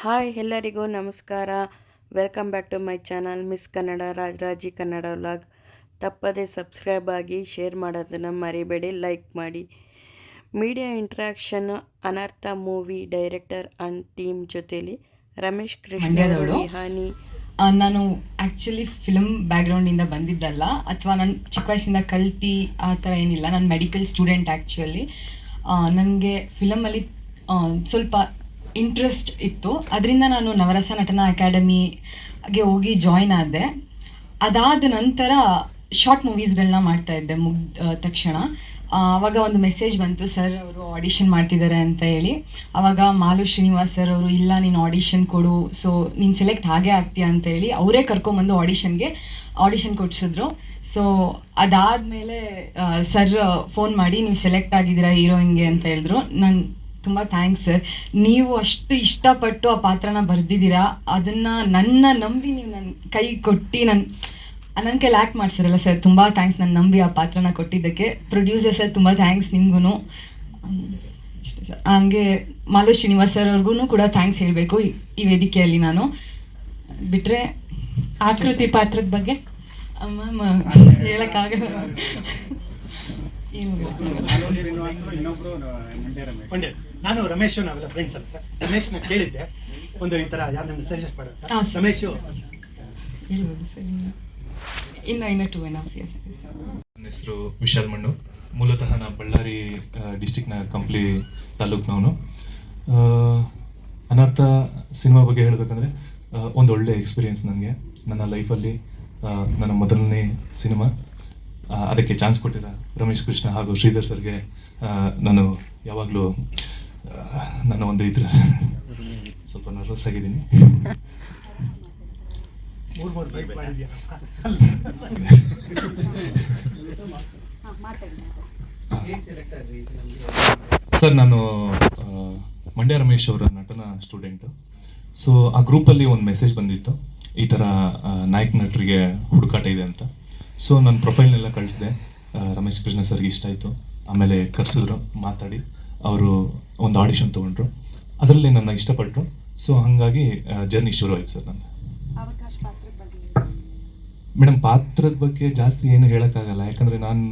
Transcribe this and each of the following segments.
Hi ಎಲ್ಲರಿಗೂ ನಮಸ್ಕಾರ. Welcome back to my channel miss Kannada Rajaraji Kannada vlog. ತಪ್ಪದೆ subscribe ಆಗಿ ಶೇರ್ ಮಾಡೋದನ್ನು ಮರಿಬೇಡಿ ಲೈಕ್ ಮಾಡಿ. Media interaction Anartha movie director and team ಜೊತೇಲಿ ರಮೇಶ್ ಕೃಷ್ಣ ಹಾನಿ ನಾನು ಆ್ಯಕ್ಚುಲಿ ಫಿಲಮ್ ಬ್ಯಾಕ್ಗ್ರೌಂಡಿಂದ ಬಂದಿದ್ದಲ್ಲ ಅಥವಾ ನಾನು ಚಿಕ್ಕ ವಯಸ್ಸಿಂದ ಕಲ್ತಿ ಆ ಥರ ಏನಿಲ್ಲ. ನಾನು ಮೆಡಿಕಲ್ ಸ್ಟೂಡೆಂಟ್ ಆ್ಯಕ್ಚುಲಿ ನನಗೆ ಫಿಲಮಲ್ಲಿ ಸ್ವಲ್ಪ ಇಂಟ್ರೆಸ್ಟ್ ಇತ್ತು. ಅದರಿಂದ ನಾನು ನವರಸ ನಟನ ಅಕಾಡೆಮಿಗೆ ಹೋಗಿ ಜಾಯ್ನ್ ಆದೆ. ಅದಾದ ನಂತರ ಶಾರ್ಟ್ ಮೂವೀಸ್ಗಳನ್ನ ಮಾಡ್ತಾ ಇದ್ದೆ ಮುಗ್ದ ತಕ್ಷಣ. ಆವಾಗ ಒಂದು ಮೆಸೇಜ್ ಬಂತು ಸರ್ ಅವರು ಆಡಿಷನ್ ಮಾಡ್ತಿದ್ದಾರೆ ಅಂತ ಹೇಳಿ. ಆವಾಗ ಮಾಲು ಶ್ರೀನಿವಾಸ್ ಸರ್ ಅವರು, ಇಲ್ಲ, ನೀನು ಆಡಿಷನ್ ಕೊಡು. ಸೊ ನೀನು ಸೆಲೆಕ್ಟ್ ಹಾಗೆ ಆಗ್ತೀಯ ಅಂತ ಹೇಳಿ ಅವರೇ ಕರ್ಕೊಂಬಂದು ಆಡಿಷನ್ಗೆ ಆಡಿಷನ್ ಕೊಡ್ಸಿದ್ರು. ಸೊ ಅದಾದಮೇಲೆ ಸರ್ ಫೋನ್ ಮಾಡಿ, ನೀವು ಸೆಲೆಕ್ಟ್ ಆಗಿದ್ದೀರಾ ಹೀರೋಯಿನ್ಗೆ? ಅಂತ ಹೇಳಿದ್ರು. ನಾನು ತುಂಬ ಥ್ಯಾಂಕ್ಸ್ ಸರ್ ನೀವು ಅಷ್ಟು ಇಷ್ಟಪಟ್ಟು ಆ ಪಾತ್ರನ ಬರೆದಿದ್ದೀರಾ? ಅದನ್ನು ನನ್ನ ನಂಬಿ ನೀವು ನನ್ನ ಕೈ ಕೊಟ್ಟು ನನ್ನ ನನ್ನ ಕೈಲಿ ಆ್ಯಕ್ಟ್ ಮಾಡ್ಸಿರಲ್ಲ ಸರ್ ತುಂಬ ಥ್ಯಾಂಕ್ಸ್ ನನ್ನ ನಂಬಿ ಆ ಪಾತ್ರನ ಕೊಟ್ಟಿದ್ದಕ್ಕೆ. ಪ್ರೊಡ್ಯೂಸರ್ ಸರ್ ತುಂಬ ಥ್ಯಾಂಕ್ಸ್ ನಿಮ್ಗೂ ಹಂಗೆ ಮಾಲು ಶ್ರೀನಿವಾಸ್ ಸರ್ ಅವ್ರಿಗೂ ಕೂಡ ಥ್ಯಾಂಕ್ಸ್ ಹೇಳಬೇಕು ಈ ವೇದಿಕೆಯಲ್ಲಿ ನಾನು. ಬಿಟ್ಟರೆ ಆಕೃತಿ ಪಾತ್ರದ ಬಗ್ಗೆ? ಮ್ಯಾಮ್ ಹೇಳೋಕ್ಕಾಗಲ್ಲ. ಏನು ಮಂಡ್ಯ. ನಾನು ರಮೇಶ್ ನಾವೆಲ್ಲ ಫ್ರೆಂಡ್ಸ್ ಅಲ್ಲ ಸರ್ ರಮೇಶ್ನ ಕೇಳಿದ್ದೆ. ಒಂದು ಈ ತರ ಯಾರು ನಮ್ಗೆ ಸಜೆಸ್ಟ್ ಹಾ, ಮಾಡೋದು. ರಮೇಶ್. ಹೇಳ್ಬೋದು ಸರ್ ಇನ್ನು. ಇನ್ನು ಇನ್ನು ಟೂ ಆ್ಯಂಡ್ ಹಾಫ್ ಇಯರ್ಸ್ ನನ್ನ ಹೆಸರು ವಿಶಾಲ್ ಮಣ್ಣು ಮೂಲತಃ ನಾ ಬಳ್ಳಾರಿ ಡಿಸ್ಟಿಕ್ನ ಕಂಪ್ಲಿ ತಾಲೂಕ್ನವನು. ಅನರ್ಥ ಸಿನಿಮಾ ಬಗ್ಗೆ ಹೇಳಬೇಕಂದ್ರೆ ಒಂದು ಒಳ್ಳೆ ಎಕ್ಸ್ಪೀರಿಯೆನ್ಸ್ ನನಗೆ. ನನ್ನ ಲೈಫಲ್ಲಿ ನನ್ನ ಮೊದಲನೇ ಸಿನಿಮಾ. ಅದಕ್ಕೆ ಚಾನ್ಸ್ ಕೊಟ್ಟಿರೋ ರಮೇಶ್ ಕೃಷ್ಣ ಹಾಗೂ ಶ್ರೀಧರ್ ಸರ್ಗೆ ನಾನು ಯಾವಾಗಲೂ ನನ್ನ ಒಂದು ಇದ್ರ ಸ್ವಲ್ಪ ನರ್ವಸ್ ಆಗಿದ್ದೀನಿ ಸರ್ ನಾನು ಮಂಡ್ಯ ರಮೇಶ್ ಅವರ ನಟನ ಸ್ಟೂಡೆಂಟು. ಸೊ ಆ ಗ್ರೂಪಲ್ಲಿ ಒಂದು ಮೆಸೇಜ್ ಬಂದಿತ್ತು. ಈ ಥರ ನಾಯಕ ನಟರಿಗೆ ಹುಡುಕಾಟ ಇದೆ ಅಂತ. ಸೊ ನನ್ನ ಪ್ರೊಫೈಲ್ನೆಲ್ಲ ಕಳಿಸಿದೆ. ರಮೇಶ್ ಕೃಷ್ಣ ಸರ್ಗೆ ಇಷ್ಟ ಆಯಿತು. ಆಮೇಲೆ ಕರೆಸಿದ್ರು ಮಾತಾಡಿ. ಅವರು ಒಂದು ಆಡಿಷನ್ ತೊಗೊಂಡ್ರು. ಅದರಲ್ಲಿ ನನ್ನ ಇಷ್ಟಪಟ್ಟರು. ಸೊ ಹಾಗಾಗಿ ಜರ್ನಿ ಶುರು ಆಯ್ತು ಸರ್ ನಂದು. ಮೇಡಮ್ ಪಾತ್ರದ ಬಗ್ಗೆ ಜಾಸ್ತಿ ಏನು ಹೇಳೋಕ್ಕಾಗಲ್ಲ. ಯಾಕಂದರೆ ನಾನು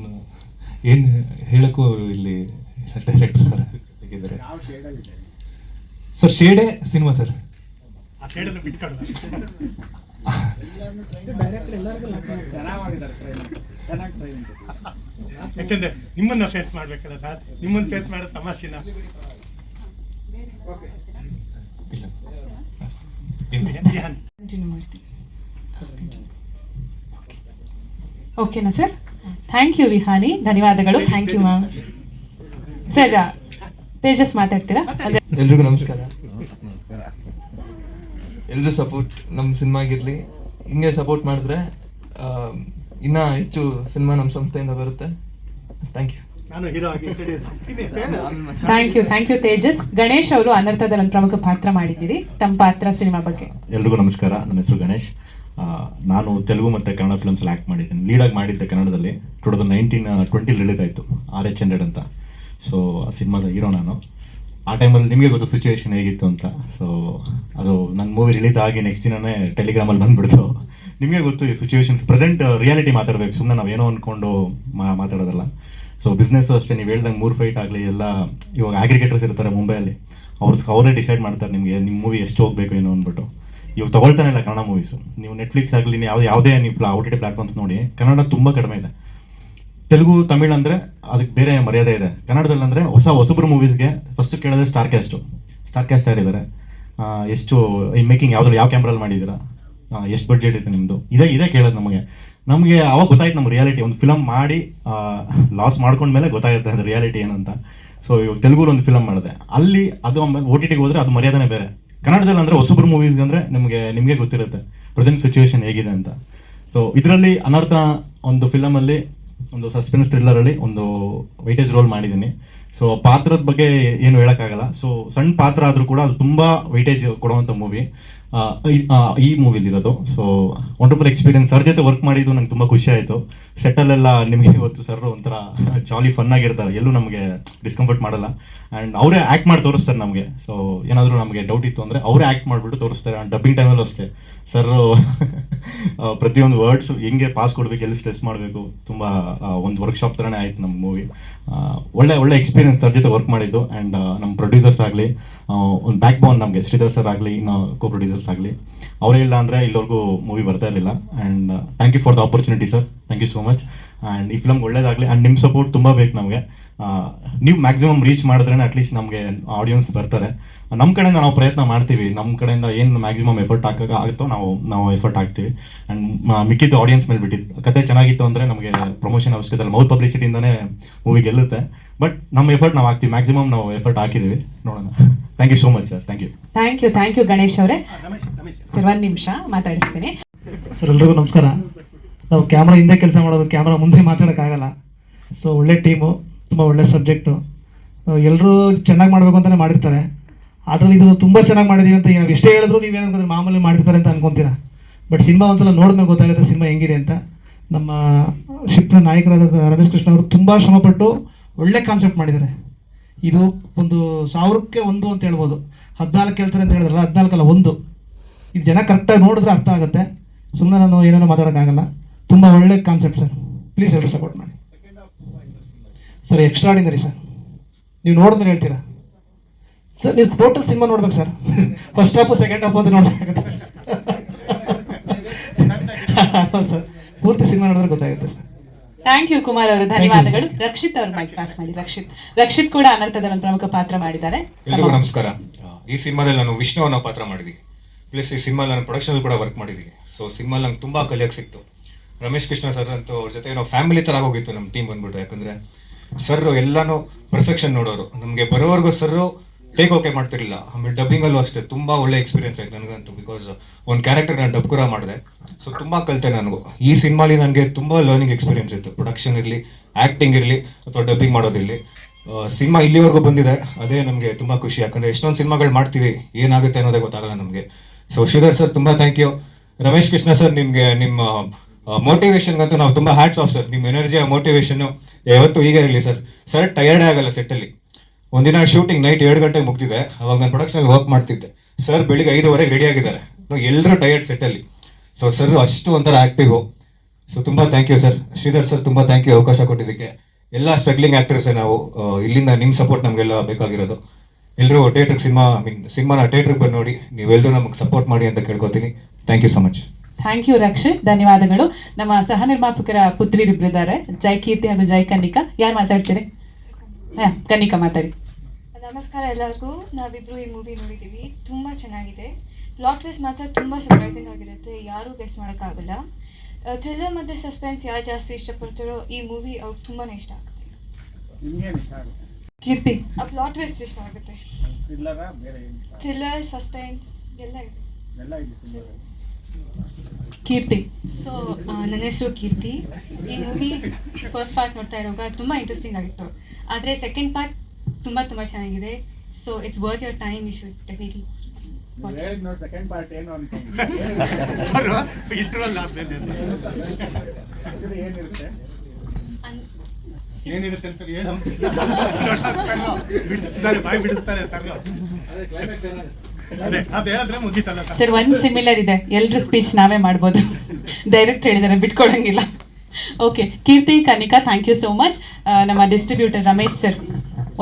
ಏನು ಹೇಳೋಕ್ಕೂ ಇಲ್ಲಿ ಡೈರೆಕ್ಟರ್ ಸರ್ ಇದ್ದಾರೆ? ಸರ್ ಶೇಡೆ ಸಿನಿಮಾ ಸರ್. ಯಾಕಂದ್ರೆ ನಿಮ್ಮನ್ನ ಫೇಸ್ ಮಾಡ್ಬೇಕಲ್ಲ ಸರ್? ನಿಮ್ಮನ್ನ ಫೇಸ್ ಮಾಡೋದು ತಮಾಷಿನ? ಓಕೆನಾ ಸರ್ ಥ್ಯಾಂಕ್ ಯು ವಿಹಾನಿ ಧನ್ಯವಾದಗಳು. Thank you ma'am sir Tejas ಮಾತಾಡ್ತೀರಾ? ಎಲ್ರಿಗೂ ನಮಸ್ಕಾರ. ಎಲ್ರೂ ಸಪೋರ್ಟ್ ನಮ್ಮ ಸಿನಿಮಾಗಿರಲಿ. ಹಿಂಗೆ ಸಪೋರ್ಟ್ ಮಾಡಿದ್ರೆ ಇನ್ನೂ ಹೆಚ್ಚು ಸಿನಿಮಾ ನಮ್ಮ ಸಂಸ್ಥೆಯಿಂದ ಬರುತ್ತೆ. ಥ್ಯಾಂಕ್ ಯು ನಾನು ಹೀರೋ ಆಗಿ thank you thank you Tejas. Ganesh ಅವರು ಅನರ್ಥದಲ್ಲಿ ಒಂದು ಪ್ರಮುಖ ಪಾತ್ರ ಮಾಡಿದ್ದೀರಿ. ತಮ್ಮ ಪಾತ್ರ ಸಿನಿಮಾ ಬಗ್ಗೆ. ಎಲ್ರಿಗೂ ನಮಸ್ಕಾರ. ನನ್ನ ಹೆಸರು ಗಣೇಶ್. ನಾನು ತೆಲುಗು ಮತ್ತು ಕನ್ನಡ ಫಿಲ್ಮ್ಸಲ್ಲಿ ಆ್ಯಕ್ಟ್ ಮಾಡಿದ್ದೀನಿ. ಲೀಡಾಗಿ ಮಾಡಿದ್ದೆ ಕನ್ನಡದಲ್ಲಿ. ಟು ತೌಸಂಡ್ ನೈನ್ಟೀನ್ ಟ್ವೆಂಟಿಲಿ ರಿಲೀಸ್ ಆಯಿತು. ಆರ್ ಎಚ್ ಹಂಡ್ರೆಡ್ ಅಂತ. ಸೊ ಆ ಸಿನಿಮಾದ ಹೀರೋ ನಾನು. ಆ ಟೈಮಲ್ಲಿ ನಿಮಗೆ ಗೊತ್ತು ಸಿಚುವೇಶನ್ ಹೇಗಿತ್ತು ಅಂತ. ಸೊ ಅದು ನನ್ನ ಮೂವಿ ರಿಲೀಸ್ ಆಗಿ ನೆಕ್ಸ್ಟ್ ದಿನನೇ ಟೆಲಿಗ್ರಾಮಲ್ಲಿ ಬಂದುಬಿಡ್ತು. ನಿಮಗೆ ಗೊತ್ತು ಈ ಸಿಚುವೇಶನ್ಸ್ ಪ್ರೆಸೆಂಟ್ ರಿಯಾಲಿಟಿ ಮಾತಾಡಬೇಕು. ಸುಮ್ಮನೆ ನಾವೇನೋ ಅಂದ್ಕೊಂಡು ಮಾ, ಮಾತಾಡೋದಲ್ಲ. ಸೊ ಬಿಸ್ನೆಸ್ಸು ಅಷ್ಟೇ, ನೀವು ಹೇಳ್ದಂಗೆ ಮೂರು ಫೈಟ್ ಆಗಲಿ, ಎಲ್ಲ ಇವಾಗ ಅಗ್ರಿಗೇಟರ್ಸ್ ಇರ್ತಾರೆ ಮುಂಬೈಯಲ್ಲಿ. ಅವ್ರು ಅವರೇ ಡಿಸೈಡ್ ಮಾಡ್ತಾರೆ ನಿಮಗೆ ನಿಮ್ಮ ಮೂವಿ ಎಷ್ಟು ಹೋಗಬೇಕು ಏನೋ ಅಂದ್ಬಿಟ್ಟು ಇವಾಗ ತೊಗೊಳ್ತಾನೆ ಇಲ್ಲ ಕನ್ನಡ ಮೂವೀಸು ನೀವು ನೆಟ್ಫ್ಲಿಕ್ಸ್ ಆಗಲಿ ನೀವು ಯಾವುದೇ ಯಾವುದೇ ನೀವು ಪ್ಲಾ ಪ್ಲಾಟ್ಫಾರ್ಮ್ಸ್ ನೋಡಿ, ಕನ್ನಡ ತುಂಬ ಕಡಿಮೆ ಇದೆ. ತೆಲುಗು, ತಮಿಳ್ ಅಂದರೆ ಅದಕ್ಕೆ ಬೇರೆ ಮರ್ಯಾದೆ ಇದೆ. ಕನ್ನಡದಲ್ಲಿ ಅಂದರೆ ಹೊಸ ಹೊಸಬ್ರು ಮೂವೀಸ್ಗೆ ಫಸ್ಟ್ ಕೇಳೋದೇ ಸ್ಟಾರ್ ಕ್ಯಾಸ್ಟು ಸ್ಟಾರ್ ಕ್ಯಾಸ್ಟ್ ಯಾರಿದ್ದಾರೆ ಎಷ್ಟು, ಈ ಮೇಕಿಂಗ್ ಯಾವ್ದ್ರಲ್ಲಿ ಯಾವ ಕ್ಯಾಮ್ರಲ್ಲಿ ಮಾಡಿದ್ದೀರಾ? ಎಷ್ಟು ಬಡ್ಜೆಟ್ ಇತ್ತು ನಿಮ್ಮದು ಇದೇ ಇದೇ ಕೇಳೋದು ನಮಗೆ. ನಮಗೆ ಅವಾಗ ಗೊತ್ತಾಯ್ತು ನಮ್ಮ ರಿಯಾಲಿಟಿ ಒಂದು ಫಿಲಮ್ ಮಾಡಿ ಲಾಸ್ ಮಾಡ್ಕೊಂಡ್ಮೇಲೆ ಗೊತ್ತಾಗುತ್ತೆ ಅದು ರಿಯಾಲಿಟಿ ಏನಂತ. ಸೊ ಇವಾಗ ತೆಲುಗು ಒಂದು ಫಿಲಮ್ ಮಾಡಿದೆ. ಅಲ್ಲಿ ಅದು ಆಮೇಲೆ ಓ ಟಿ ಟಿಗೆ ಹೋದರೆ ಅದು ಮರ್ಯಾದೆನೇ ಬೇರೆ. ಕನ್ನಡದಲ್ಲಿ ಅಂದರೆ ಹೊಸಬ್ರು ಮೂವೀಸ್ ಅಂದರೆ ನಿಮಗೆ ನಿಮಗೆ ಗೊತ್ತಿರುತ್ತೆ. ಪ್ರೆಸೆಂಟ್ ಸಿಚುವೇಶನ್ ಹೇಗಿದೆ ಅಂತ. ಸೊ ಇದರಲ್ಲಿ ಅನರ್ಥ ಒಂದು ಫಿಲಮಲ್ಲಿ ಒಂದು ಸಸ್ಪೆನ್ಸ್ ಥ್ರಿಲ್ಲರಲ್ಲಿ ಒಂದು ವೈಟೇಜ್ ರೋಲ್ ಮಾಡಿದ್ದೀನಿ. ಸೊ ಪಾತ್ರದ ಬಗ್ಗೆ ಏನು ಹೇಳೋಕ್ಕಾಗಲ್ಲ. ಸೊ ಸಣ್ಣ ಪಾತ್ರ ಆದರೂ ಕೂಡ ಅದು ತುಂಬ ವೈಟೇಜ್ ಕೊಡುವಂಥ ಮೂವಿ ಈ- ಮೂವಿಲಿ ಇರೋದು. ಸೊ ವಂಡರ್ಫುಲ್ ಎಕ್ಸ್ಪೀರಿಯನ್ಸ್ ಅವ್ರ ಜೊತೆ ವರ್ಕ್ ಮಾಡಿದ್ದು ನಂಗೆ ತುಂಬ ಖುಷಿ ಆಯಿತು. ಸೆಟ್ಟಲ್ಲೆಲ್ಲ ನಿಮಗೆ ಇವತ್ತು ಸರ್ ಒಂಥರ ಜಾಲಿ ಫನ್ ಆಗಿರ್ತಾರೆ. ಎಲ್ಲೂ ನಮಗೆ ಡಿಸ್ಕಂಫರ್ಟ್ ಮಾಡಲ್ಲ. ಆ್ಯಂಡ್ ಅವರೇ ಆ್ಯಕ್ಟ್ ಮಾಡಿ ತೋರಿಸ್ತಾರೆ ನಮಗೆ. ಸೊ ಏನಾದರೂ ನಮಗೆ ಡೌಟ್ ಇತ್ತು ಅಂದರೆ ಅವರೇ ಆ್ಯಕ್ಟ್ ಮಾಡಿಬಿಟ್ಟು ತೋರಿಸ್ತಾರೆ. ಆ್ಯಂಡ್ ಡಬ್ಬಿಂಗ್ ಟೈಮಲ್ಲೂ ಅಷ್ಟೇ. ಸರ್ ಪ್ರತಿಯೊಂದು ವರ್ಡ್ಸ್ ಹೆಂಗೆ ಪಾಸ್ ಕೊಡಬೇಕು, ಎಲ್ಲಿ ಸ್ಟ್ರೆಸ್ ಮಾಡಬೇಕು, ತುಂಬ ಒಂದು ವರ್ಕ್ಶಾಪ್ ಥರನೇ ಆಯಿತು ನಮ್ಮ ಮೂವಿ ಒಳ್ಳೆ ಒಳ್ಳೆ ಎಕ್ಸ್ಪೀರಿಯನ್ಸ್ ಅವ್ರ ಜೊತೆ ವರ್ಕ್ ಮಾಡಿದ್ದು. ಆ್ಯಂಡ್ ನಮ್ಮ ಪ್ರೊಡ್ಯೂಸರ್ಸ್ ಆಗಲಿ ಒಂದು ಬ್ಯಾಕ್ ಬೋನ್ ನಮಗೆ. ಶ್ರೀಧರ್ ಸರ್ ಆಗಲಿ, ಇನ್ನು ಕೋ ಪ್ರೊಡ್ಯೂಸರ್ಸ್ ಆಗಲಿ ಅವರೇ ಇಲ್ಲ ಅಂದರೆ ಇಲ್ಲಿವರೆಗೂ ಮೂವಿ ಬರ್ತಾ ಇರಲಿಲ್ಲ. And thank you for the opportunity sir thank you so much and ಈ ಫಿಲಮ್ ಒಳ್ಳೇದಾಗಲಿ ಆ್ಯಂಡ್ ನಿಮ್ಮ ಸಪೋರ್ಟ್ ತುಂಬ ಬೇಕು ನಮಗೆ. ನೀವು ಮ್ಯಾಕ್ಸಿಮಮ್ ರೀಚ್ ಮಾಡಿದ್ರೆ ಅಟ್ಲೀಸ್ಟ್ ನಮಗೆ ಆಡಿಯನ್ಸ್ ಬರ್ತಾರೆ. ನಮ್ಮ ಕಡೆಯಿಂದ ನಾವು ಪ್ರಯತ್ನ ಮಾಡ್ತೀವಿ. ನಮ್ಮ ಕಡೆಯಿಂದ ಏನು ಮ್ಯಾಕ್ಸಿಮಮ್ ಎಫರ್ಟ್ ಹಾಕಕ್ಕೆ ಆಗುತ್ತೋ ನಾವು ನಾವು ಎಫರ್ಟ್ ಹಾಕ್ತೀವಿ. ಆ್ಯಂಡ್ ಮಿಕ್ಕಿದ್ದು ಆಡಿಯನ್ಸ್ ಮೇಲೆ ಬಿಟ್ಟಿದ್ದು ಕತೆ ಚೆನ್ನಾಗಿತ್ತು ಅಂದರೆ ನಮಗೆ ಪ್ರಮೋಷನ್ ಅವಶ್ಯಕತೆ ಇಲ್ಲ. ಮೌತ್ ಪಬ್ಲಿಸಿಟಿಯಿಂದನೇ ಮೂವಿ ಗೆಲ್ಲುತ್ತೆ. ಬಟ್ ನಮ್ಮ ಎಫರ್ಟ್ ನಾವು ಹಾಕ್ತೀವಿ. ಮ್ಯಾಕ್ಸಿಮಮ್ ನಾವು ಎಫರ್ಟ್ ಹಾಕಿದ್ದೀವಿ ನೋಡೋಣ. Thank you so much sir thank you thank you thank you Ganesh ಅವರೇ. ಸರ್ ಒಂದು ನಿಮಿಷ ಮಾತಾಡಿಸ್ತೀನಿ. ಸರ್ ಎಲ್ರಿಗೂ ನಮಸ್ಕಾರ. ನಾವು ಕ್ಯಾಮ್ರಾ ಹಿಂದೆ ಕೆಲಸ ಮಾಡೋದು ಕ್ಯಾಮ್ರಾ ಮುಂದೆ ಮಾತಾಡೋಕ್ಕಾಗಲ್ಲ. ಸೊ ಒಳ್ಳೆ ಟೀಮು ತುಂಬ ಒಳ್ಳೆಯ ಸಬ್ಜೆಕ್ಟು. ಎಲ್ಲರೂ ಚೆನ್ನಾಗಿ ಮಾಡಬೇಕು ಅಂತಲೇ ಮಾಡಿರ್ತಾರೆ. ಆದರೆ ಇದು ತುಂಬ ಚೆನ್ನಾಗಿ ಮಾಡಿದ್ದೀವಿ ಅಂತ ನಾವು ಇಷ್ಟೇ ಹೇಳಿದ್ರು ನೀವೇನು ಅನ್ಕೊಂಡ್ರೆ ಮಾಮೂಲಿ ಮಾಡಿರ್ತಾರೆ ಅಂತ ಅನ್ಕೊಂತೀರಾ. ಬಟ್ ಸಿನಿಮಾ ಒಂದ್ಸಲ ನೋಡಿದ್ಮೇಲೆ ಗೊತ್ತಾಗುತ್ತೆ ಸಿನಿಮಾ ಹೆಂಗಿದೆ ಅಂತ. ನಮ್ಮ ಶಿಪ್ನ ನಾಯಕರಾದ ರಮೇಶ್ ಕೃಷ್ಣ ಅವರು ತುಂಬ ಶ್ರಮಪಟ್ಟು ಒಳ್ಳೆ ಕಾನ್ಸೆಪ್ಟ್ ಮಾಡಿದ್ದಾರೆ. ಇದು ಒಂದು ಸಾವಿರಕ್ಕೆ ಒಂದು ಅಂತ ಹೇಳ್ಬೋದು. ಹದಿನಾಲ್ಕು ಹೇಳ್ತಾರೆ ಅಂತ ಹೇಳಿದ್ರಲ್ಲ, ಹದಿನಾಲ್ಕಲ್ಲ ಒಂದು. ಇದು ಜನ ಕರೆಕ್ಟಾಗಿ ನೋಡಿದ್ರೆ ಅರ್ಥ ಆಗುತ್ತೆ. ಸುಮ್ಮನೆ ನಾನು ಏನೇನೋ ಮಾತಾಡೋಕ್ಕಾಗಲ್ಲ. ತುಂಬ ಒಳ್ಳೆ ಕಾನ್ಸೆಪ್ಟ್ ಸರ್. ಪ್ಲೀಸ್ ಎಲ್ಲರೂ ಸಪೋರ್ಟ್ ಮಾಡಿ. ಸರ್ ಎಕ್ಸ್ಟ್ರಾಡಿನರಿ ಸರ್ ನೀವು ನೋಡಿದ್ರೆ ಹೇಳ್ತೀರಾ? ಸರ್ ನೀವು ಟೋಟಲ್ ಸಿನಿಮಾ ನೋಡ್ಬೇಕು sir first half second half ಅಂತ ನೋಡ್ಬೇಕಾಗುತ್ತೆ. ಸರ್ ಪೂರ್ತಿ ಸಿನಿಮಾ ನೋಡಿದ್ರೆ ಗೊತ್ತಾಗುತ್ತೆ ಸರ್ ಥ್ಯಾಂಕ್ ಯು ಕುಮಾರ್ ಅವರು. ಧನ್ಯವಾದಗಳು. ರಕ್ಷಿತ್ ಅವ್ರ ಮೈಕ್ ಪಾಸ್ ಮಾಡಿ. ರಕ್ಷಿತ್. ರಕ್ಷಿತ್ ಕೂಡ ಅನರ್ಥದ ಒಂದು ಪ್ರಮುಖ ಪಾತ್ರ ಮಾಡಿದ್ದಾರೆ. ಎಲ್ರಿಗೂ ನಮಸ್ಕಾರ. ಈ ಸಿನಿಮಾದಲ್ಲಿ ನಾನು ವಿಷ್ಣು ಅನ್ನೋ ಪಾತ್ರ ಮಾಡಿದ್ದೀನಿ. ಪ್ಲಸ್ ಈ ಸಿನಿಮಾ ನಾನು ಪ್ರೊಡಕ್ಷನ್ ಕೂಡ ವರ್ಕ್ ಮಾಡಿದ್ದೀನಿ. ಸೊ ಸಿನಿಮಾ ನಂಗೆ ತುಂಬಾ ಕಲಿಯಕ್ಕೆ ಸಿಕ್ತು. ರಮೇಶ್ ಕೃಷ್ಣ ಸರ್ ಅಂತೂ ಅವ್ರ ಜೊತೆ ಏನೋ ಫ್ಯಾಮಿಲಿ ತರ ಹೋಗಿತ್ತು ನಮ್ಮ ಟೀಮ್ ಬಂದ್ಬಿಟ್ಟು. ಯಾಕಂದರೆ ಸರ್ ಎಲ್ಲಾನು ಪರ್ಫೆಕ್ಷನ್ ನೋಡೋರು. ನಮಗೆ ಬರೋವರೆಗೂ ಸರ್ ಟೇಕ್ ಓಕೆ ಮಾಡ್ತಿರಲಿಲ್ಲ. ಆಮೇಲೆ ಡಬ್ಬಿಂಗಲ್ಲೂ ಅಷ್ಟೇ, ತುಂಬ ಒಳ್ಳೆ ಎಕ್ಸ್ಪೀರಿಯನ್ಸ್ ಆಯ್ತು ನನಗಂತೂ ಬಿಕಾಸ್ ಒಂದು ಕ್ಯಾರೆಕ್ಟರ್ ನಾನು ಡಬ್ ಕೂಡ ಮಾಡಿದೆ. ಸೊ ತುಂಬ ಕಲಿತೆ ನನಗೂ. ಈ ಸಿನಿಮಾಲಿ ನನಗೆ ತುಂಬ ಲರ್ನಿಂಗ್ ಎಕ್ಸ್ಪೀರಿಯನ್ಸ್ ಇತ್ತು. ಪ್ರೊಡಕ್ಷನ್ ಇರಲಿ ಆ್ಯಕ್ಟಿಂಗ್ ಇರಲಿ, ಅಥವಾ ಡಬ್ಬಿಂಗ್ ಮಾಡೋದಿರಲಿ. ಸಿನಿಮಾ ಇಲ್ಲಿವರೆಗೂ ಬಂದಿದೆ. ಅದೇ ನಮಗೆ ತುಂಬ ಖುಷಿ. ಯಾಕಂದರೆ ಎಷ್ಟೊಂದು ಸಿನಿಮಾಗಳು ಮಾಡ್ತೀವಿ, ಏನಾಗುತ್ತೆ ಅನ್ನೋದೇ ಗೊತ್ತಾಗಲ್ಲ ನಮಗೆ. ಸೊ ಶ್ರೀಧರ್ ಸರ್, ತುಂಬ thank you Ramesh Krishna sir, ನಿಮಗೆ ನಿಮ್ಮ ಮೋಟಿವೇಶನ್ಗಂತೂ ನಾವು ತುಂಬ ಹ್ಯಾಟ್ಸ್ ಆಫ್ ಸರ್ ನಿಮ್ಮ ಎನರ್ಜಿ ಆ ಮೋಟಿವೇಶನ್ ಯಾವತ್ತೂ ಹೀಗೆ ಇರಲಿ ಸರ್ ಸರ್ ಟಯರ್ಡ್ ಆಗಲ್ಲ ಸೆಟ್ಟಲ್ಲಿ ಒಂದಿನ ಶೂಟಿಂಗ್ ನೈಟ್ ಎರಡು ಗಂಟೆಗೆ ಮುಗ್ದಿದೆ. ಅವಾಗ ನಾನು ಪ್ರೊಡಕ್ಷನ್ ವರ್ಕ್ ಮಾಡ್ತಿದ್ದೆ. ಸರ್ ಬೆಳಿಗ್ಗೆ ಐದುವರೆಗೆ ರೆಡಿ ಆಗಿದ್ದಾರೆ. ಎಲ್ಲರೂ ಟಯರ್ಡ್ ಸೆಟ್ಟಲ್ಲಿ ಸೊ ಸರ್ ಅಷ್ಟು ಒಂಥರ ಆ್ಯಕ್ಟಿವು ಸೊ ತುಂಬ thank you sir Sridhar sir ತುಂಬ ಥ್ಯಾಂಕ್ ಯು ಅವಕಾಶ ಕೊಟ್ಟಿದ್ದಕ್ಕೆ. ಎಲ್ಲ ಸ್ಟ್ರಗ್ಲಿಂಗ್ ಆ್ಯಕ್ಟರ್ಸೇ ನಾವು ಇಲ್ಲಿಂದ ನಿಮ್ಮ ಸಪೋರ್ಟ್ ನಮಗೆಲ್ಲ ಬೇಕಾಗಿರೋದು. ಎಲ್ಲರೂ ಥಿಯೇಟ್ರಿಗೆ ಸಿನಿಮಾ ಐ ಮೀನ್ ಸಿನಿಮಾನ ಥಿಯೇಟ್ರಿಗೆ ಬಂದು ನೋಡಿ. ನೀವೆಲ್ಲರೂ ನಮಗೆ ಸಪೋರ್ಟ್ ಮಾಡಿ ಅಂತ ಕೇಳ್ಕೊತೀನಿ. Thank you so much thank you Rakshith ಧನ್ಯವಾದಗಳು. ನಮ್ಮ ಸಹ ನಿರ್ಮಾಪಕರ ಪುತ್ರಿರಿಬ್ಬರಿದ್ದಾರೆ ಜೈ ಕೀರ್ತಿ ಹಾಗೂ ಜೈ ಕನ್ನಿಕಾ. ಯಾರು ಮಾತಾಡ್ತೀರಿ? ಹಾಂ ಕನ್ನಿಕಾ ಮಾತಾಡಿ. ನಮಸ್ಕಾರ ಎಲ್ಲರಿಗೂ. ನಾವಿಬ್ರು ಈ ಮೂವಿ ನೋಡಿದ್ದೀವಿ. ತುಂಬ ಚೆನ್ನಾಗಿದೆ. ಪ್ಲಾಟ್ ವೇಸ್ ಮಾತ್ರ ತುಂಬ ಸರ್ಪ್ರೈಸಿಂಗ್ ಆಗಿರುತ್ತೆ. ಯಾರೂ ಗೆಸ್ ಮಾಡೋಕ್ಕಾಗಲ್ಲ. ಥ್ರಿಲ್ಲರ್ ಮತ್ತು ಸಸ್ಪೆನ್ಸ್ ಯಾರು ಜಾಸ್ತಿ ಇಷ್ಟಪಡ್ತಾರೋ ಈ ಮೂವಿ ಅವ್ರಿಗೆ ತುಂಬಾ ಇಷ್ಟ ಆಗುತ್ತೆ. ಕೀರ್ತಿ. ಆ ಪ್ಲಾಟ್ ವೇಸ್ ಇಷ್ಟ ಆಗುತ್ತೆ. ಥ್ರಿಲ್ಲರ ಸಸ್ಪೆನ್ಸ್ ಎಲ್ಲ ಇದೆ. ಕೀರ್ತಿ. ಸೊ ನನ್ನ ಹೆಸರು ಕೀರ್ತಿ. ಈ ಮೂವಿ ಫಸ್ಟ್ ಪಾರ್ಟ್ ನೋಡ್ತಾ ಇರುವಾಗ ತುಂಬ ಇಂಟ್ರೆಸ್ಟಿಂಗ್ ಆಗಿತ್ತು. ಆದರೆ ಸೆಕೆಂಡ್ ಪಾರ್ಟ್ ತುಂಬ ತುಂಬ ಚೆನ್ನಾಗಿದೆ. So it's worth your time you should definitely second part ಏನು ಅಂತ. ಏನಿರುತ್ತೆ? ಏನಿರುತ್ತೆ ಅಂತ ಹೇಳು. ಬಿಡಿಸ್ತಾರೆ ಬಾಯಿ ಬಿಡಿಸ್ತಾರೆ ಸರ್ ಅದೇ ಅದು ಹೇಳಿದ್ರೆ ಸರ್. ಒಂದ್ ಸಿಮಿಲರ್ ಇದೆ. ಎಲ್ರು ಸ್ಪೀಚ್ ನಾವೇ ಮಾಡ್ಬೋದು. ಡೈರೆಕ್ಟ್ ಹೇಳಿದ್ದಾರೆ ಬಿಟ್ಕೊಡಂಗಿಲ್ಲ. Okay Keerthi Kanika thank you so much ನಮ್ಮ ಡಿಸ್ಟ್ರಿಬ್ಯೂಟರ್ ರಮೇಶ್ ಸರ್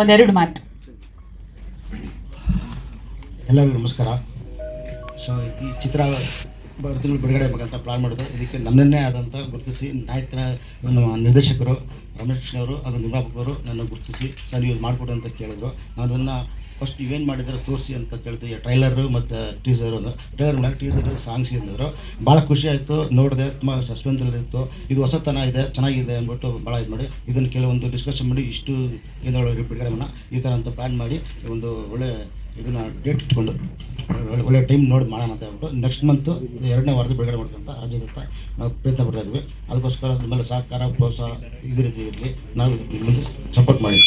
ಒಂದೆರಡು ಮಾತು. ಎಲ್ಲರಿಗೂ ನಮಸ್ಕಾರ. ಸೊ ಈ ಚಿತ್ರ ಬರ್ತಿಗಳು ಬಿಡುಗಡೆ ಆಗಬೇಕಂತ ಪ್ಲಾನ್ ಮಾಡಿದ್ರು ಇದಕ್ಕೆ ನನ್ನನ್ನೇ ಆದಂಥ ಗುರುತಿಸಿ ನಾಯಕನ ನಮ್ಮ ನಿರ್ದೇಶಕರು ರಮೇಶ್ ಕೃಷ್ಣ ಅವರು ನಿಮ್ಮ ನಿರ್ಮಾಪಕರು ನನ್ನ ಗುರುತಿಸಿ ಸರ್ ನೀವು ಮಾಡಿಕೊಡು ಅಂತ ಕೇಳಿದ್ರು. ನಾನು ಅದನ್ನು ಫಸ್ಟ್ ಇವೇನು ಮಾಡಿದ್ರೆ ತೋರಿಸಿ ಅಂತ ಕೇಳ್ತೀವಿ. ಟ್ರೈಲರು ಮತ್ತು ಟೀಸರು ಅಂದ್ರೆ ಟ್ರೈಲರ್ ಮೇಲೆ ಟೀಸರ್ ಸಾಂಗ್ಸ್ ಇದ್ದರು ಭಾಳ ಖುಷಿ ಆಯಿತು. ನೋಡಿದೆ ತುಂಬ ಸಸ್ಪೆನ್ಸಲ್ಲಿ ಇತ್ತು. ಇದು ಹೊಸತನ ಇದೆ, ಚೆನ್ನಾಗಿದೆ ಅಂದ್ಬಿಟ್ಟು ಭಾಳ ಇದು ಮಾಡಿ. ಇದನ್ನು ಕೆಲವೊಂದು ಡಿಸ್ಕಷನ್ ಮಾಡಿ ಇಷ್ಟು ಏನಾದ್ರು ಬಿಡುಗಡೆ ಮಾಡೋಣ. ಈ ಥರ ಅಂತ ಪ್ಲ್ಯಾನ್ ಮಾಡಿ ಒಂದು ಒಳ್ಳೆ ಇದನ್ನು ಡೇಟ್ ಇಟ್ಕೊಂಡು, ಒಳ್ಳೆ ಟೈಮ್ ನೋಡಿ ಮಾಡೋಣ ಅಂತ ಹೇಳ್ಬಿಟ್ಟು ನೆಕ್ಸ್ಟ್ ಮಂತು ಎರಡನೇ ವಾರದ ಬಿಡುಗಡೆ ಮಾಡ್ಕೊಂತ ರಾಜ್ಯದತ್ತ ನಾವು ಪ್ರಯತ್ನ ಪಡ್ತಾ ಇದ್ವಿ. ಅದಕ್ಕೋಸ್ಕರ ನಿಮ್ಮೆಲ್ಲ ಸಹಕಾರ, ಪ್ರೋತ್ಸಾಹ ಇದ್ರ ಇರಲಿ. ನಾವು ಮುಂದೆ ಸಪೋರ್ಟ್ ಮಾಡಿ.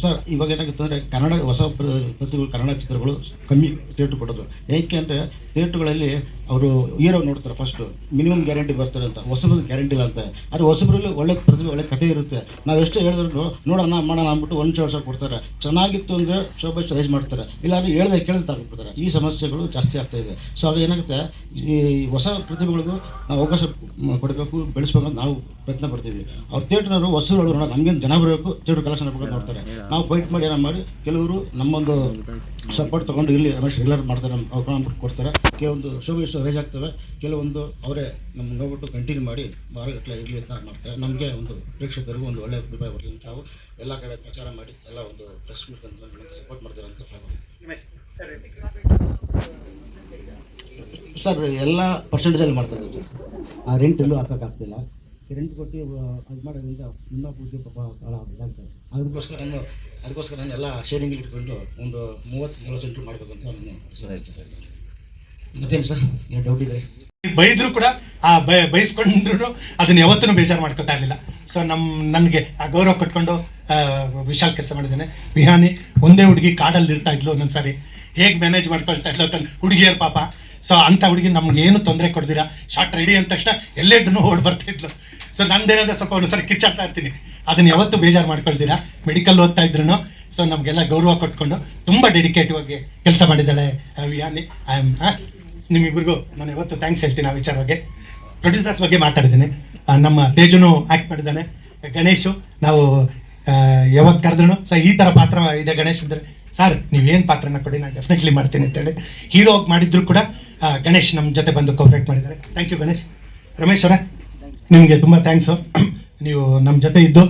ಸರ್, ಇವಾಗ ಏನಾಗುತ್ತೆ ಅಂದರೆ ಕನ್ನಡ ಹೊಸ ಪ್ರ- ಪ್ರತಿಗಳು ಕನ್ನಡ ಚಿತ್ರಗಳು ಕಮ್ಮಿ ಥಿಯೇಟ್ರ್ ಕೊಡೋದು. ಏಕೆ ಅಂದರೆ ಥಿಯೇಟ್ರ್ಗಳಲ್ಲಿ ಅವರು ಹೀರೋ ನೋಡ್ತಾರೆ ಫಸ್ಟು ಮಿನಿಮಮ್ ಗ್ಯಾರಂಟಿ ಬರ್ತಾರೆ ಅಂತ. ಹೊಸಬ್ರದ್ದು ಗ್ಯಾರಂಟಿ ಇಲ್ಲ ಅಂತ. ಆದರೆ ಹೊಸಬ್ರಲ್ಲಿ ಒಳ್ಳೆ ಪ್ರತಿಭೆ, ಒಳ್ಳೆ ಕಥೆ ಇರುತ್ತೆ. ನಾವು ಎಷ್ಟು ಹೇಳಿದ್ರು ನೋಡೋಣ, ಮಾಡೋಣ ಅಂದ್ಬಿಟ್ಟು ಒಂದು ಸಾವಿರ ಕೊಡ್ತಾರೆ. ಚೆನ್ನಾಗಿತ್ತು ಅಂದರೆ ಶೋಭೆ ರೈಸ್ ಮಾಡ್ತಾರೆ. ಇಲ್ಲಾದ್ರೆ ಹೇಳ್ದೆ ಕೇಳ್ದೆ ತಗೊಂಡ್ಬಿಡ್ತಾರೆ ಈ ಸಮಸ್ಯೆಗಳು ಜಾಸ್ತಿ ಆಗ್ತಾ ಇದೆ. ಸೊ ಅದು ಏನಾಗುತ್ತೆ, ಈ ಹೊಸ ಪ್ರತಿಭೆಗಳಿಗೂ ನಾವು ಅವಕಾಶ ಕೊಡಬೇಕು, ಬೆಳೆಸ್ಬೇಕು ಅಂತ ನಾವು ಪ್ರಯತ್ನ ಪಡ್ತೀವಿ. ಅವ್ರು ಥಿಯೇಟ್ರ್ನವರು ಹೊಸರು ನಮಗೇನು ಜನ ಬರಬೇಕು ಥಿಯೇಟ್ರ್ ಕಲೆಕ್ಷನ್ ಆಗ್ಬೇಕು ನೋಡ್ತಾರೆ. ನಾವು ಫೈಟ್ ಮಾಡಿ ಏನೋ ಮಾಡಿ ಕೆಲವರು ನಮ್ಮೊಂದು ಸಪೋರ್ಟ್ ತೊಗೊಂಡು ಇಲ್ಲಿ ರಮೇಶ್ ರೆಗ್ಯುಲರ್ ಮಾಡ್ತಾರೆ ನಮ್ಮ ಅವ್ರು ಬಿಟ್ಟು ಕೊಡ್ತಾರೆ. ಕೆಲವೊಂದು ಶೋಭೆ ರೈಸ್ ಆಗ್ತವೆ. ಕೆಲವೊಂದು ಅವರೇ ನಮ್ಮ ನೋಡ್ಬಿಟ್ಟು ಕಂಟಿನ್ಯೂ ಮಾಡಿ ಮಾರುಗಟ್ಟಲೆ ಇರಲಿ ಅಂತ ಮಾಡ್ತಾರೆ. ನಮಗೆ ಒಂದು ಪ್ರೇಕ್ಷಕರಿಗೂ ಒಂದು ಒಳ್ಳೆಯ ಅಭಿಪ್ರಾಯ ಬರಲಿ ಅಂತ ನಾವು ಎಲ್ಲ ಕಡೆ ಪ್ರಚಾರ ಮಾಡಿ ಎಲ್ಲ ಒಂದು ಪ್ರೆಸ್ ಮೀಟ್ ಅಂತ ಸಪೋರ್ಟ್ ಮಾಡ್ತಾರೆ ಅಂತ ಸರ್ ಎಲ್ಲ ಪರ್ಸೆಂಟೇಜಲ್ಲಿ ಮಾಡ್ತಾ ಇದ್ದೀವಿ ಆ ರೆಂಟ್ ಎಲ್ಲೂ ಹಾಕೋಕ್ಕಾಗ್ತಿಲ್ಲ. ರೆಂಟ್ ಕೊಟ್ಟು ಅದು ಮಾಡೋದ್ರಿಂದ ನಿಮ್ಮ ಪೂಜೆ ಪಾಪ ಭಾಳ ಇದಾಗ್ತದೆ ಅದಕ್ಕೋಸ್ಕರ ನಾನು ಅದಕ್ಕೋಸ್ಕರ ನಾನು ಎಲ್ಲ ಶೇರಿಂಗ್ ಇಟ್ಕೊಂಡು ಒಂದು ಮೂವತ್ತು ಮೂವತ್ತು ಸೆಂಟ್ರ್ ಮಾಡಬೇಕು ಅಂತ ನಾನು ಮತ್ತೇನು ಸರ್? ಏನು ಡೌಟ್ ಇದೆ ಬೈದ್ರು ಕೂಡ ಆ ಬೈ ಬೈಸ್ಕೊಂಡ್ರು ಅದನ್ನ ಯಾವತ್ತೂ ಬೇಜಾರು ಮಾಡ್ಕೊತಾ ಇರಲಿಲ್ಲ. ಸೊ ನಮ್ಮ ನನಗೆ ಆ ಗೌರವ ಕೊಟ್ಕೊಂಡು ವಿಶಾಲ್ ಕೆಲಸ ಮಾಡಿದ್ದೇನೆ. ವಿಹಾನಿ ಒಂದೇ ಹುಡುಗಿ ಕಾಡಲ್ಲಿ ಇರ್ತಾ ಇದ್ಲು ಒಂದೊಂದು ಸಾರಿ ಹೇಗೆ ಮ್ಯಾನೇಜ್ ಮಾಡ್ಕೊಳ್ತಾ ಇದ್ಲು ಅಂತ ಹುಡುಗಿಯರ್ ಪಾಪ. ಸೊ ಅಂಥ ಹುಡುಗಿ ನಮ್ಗೆ ಏನು ತೊಂದರೆ ಕೊಡ್ದಿರಾ ಶಾರ್ಟ್ ರೆಡಿ ಅಂದ ತಕ್ಷಣ ಎಲ್ಲೇ ಇದನ್ನು ಓಡ್ ಬರ್ತಾ ಇದ್ಲು ಸೊ ನಂದೇನಾದ್ರೆ ಸ್ವಲ್ಪ ಒಂದ್ಸರಿ ಕಿಚ್ಚಾಡ್ತಾ ಇರ್ತೀನಿ. ಅದನ್ನ ಯಾವತ್ತೂ ಬೇಜಾರು ಮಾಡ್ಕೊಳ್ತೀರಾ ಮೆಡಿಕಲ್ ಓದ್ತಾ ಇದ್ರು ಸೊ ನಮಗೆಲ್ಲ ಗೌರವ ಕೊಟ್ಕೊಂಡು ತುಂಬ ಡೆಡಿಕೇಟಿವ್ ಆಗಿ ಕೆಲಸ ಮಾಡಿದ್ದಾಳೆ ವಿಯಾನಿ. ಐ ಆಮ್ ನಿಮ್ಮಿಬ್ಬರಿಗೂ ನಾನು ಯಾವತ್ತು ಥ್ಯಾಂಕ್ಸ್ ಹೇಳ್ತೀನಿ ಆ ವಿಚಾರವಾಗಿ ಪ್ರೊಡ್ಯೂಸರ್ಸ್ ಬಗ್ಗೆ ಮಾತಾಡಿದ್ದೀನಿ. ನಮ್ಮ ತೇಜುನು ಆ್ಯಕ್ಟ್ ಮಾಡಿದ್ದಾನೆ. ಗಣೇಶು, ನಾವು ಯಾವಾಗ ಕರೆದ್ರು ಸೊ ಈ ಥರ ಪಾತ್ರ ಇದೆ ಗಣೇಶ್ ಅಂದರೆ. ಸರ್ ನೀವೇನು ಪಾತ್ರನ ಕೊಡಿ, ನಾನು ಡೆಫಿನೆಟ್ಲಿ ಮಾಡ್ತೀನಿ ಅಂತೇಳಿ ಹೀರೋ ಮಾಡಿದ್ರು ಕೂಡ ಗಣೇಶ್ ನಮ್ಮ ಜೊತೆ ಬಂದು ಕೋಪ್ರೇಟ್ ಮಾಡಿದ್ದಾರೆ. Thank you Ganesh. ರಮೇಶ್ ಅವರೇ, ನಿಮಗೆ ತುಂಬ ಥ್ಯಾಂಕ್ಸು ನೀವು ನಮ್ಮ ಜೊತೆ ಇದ್ದು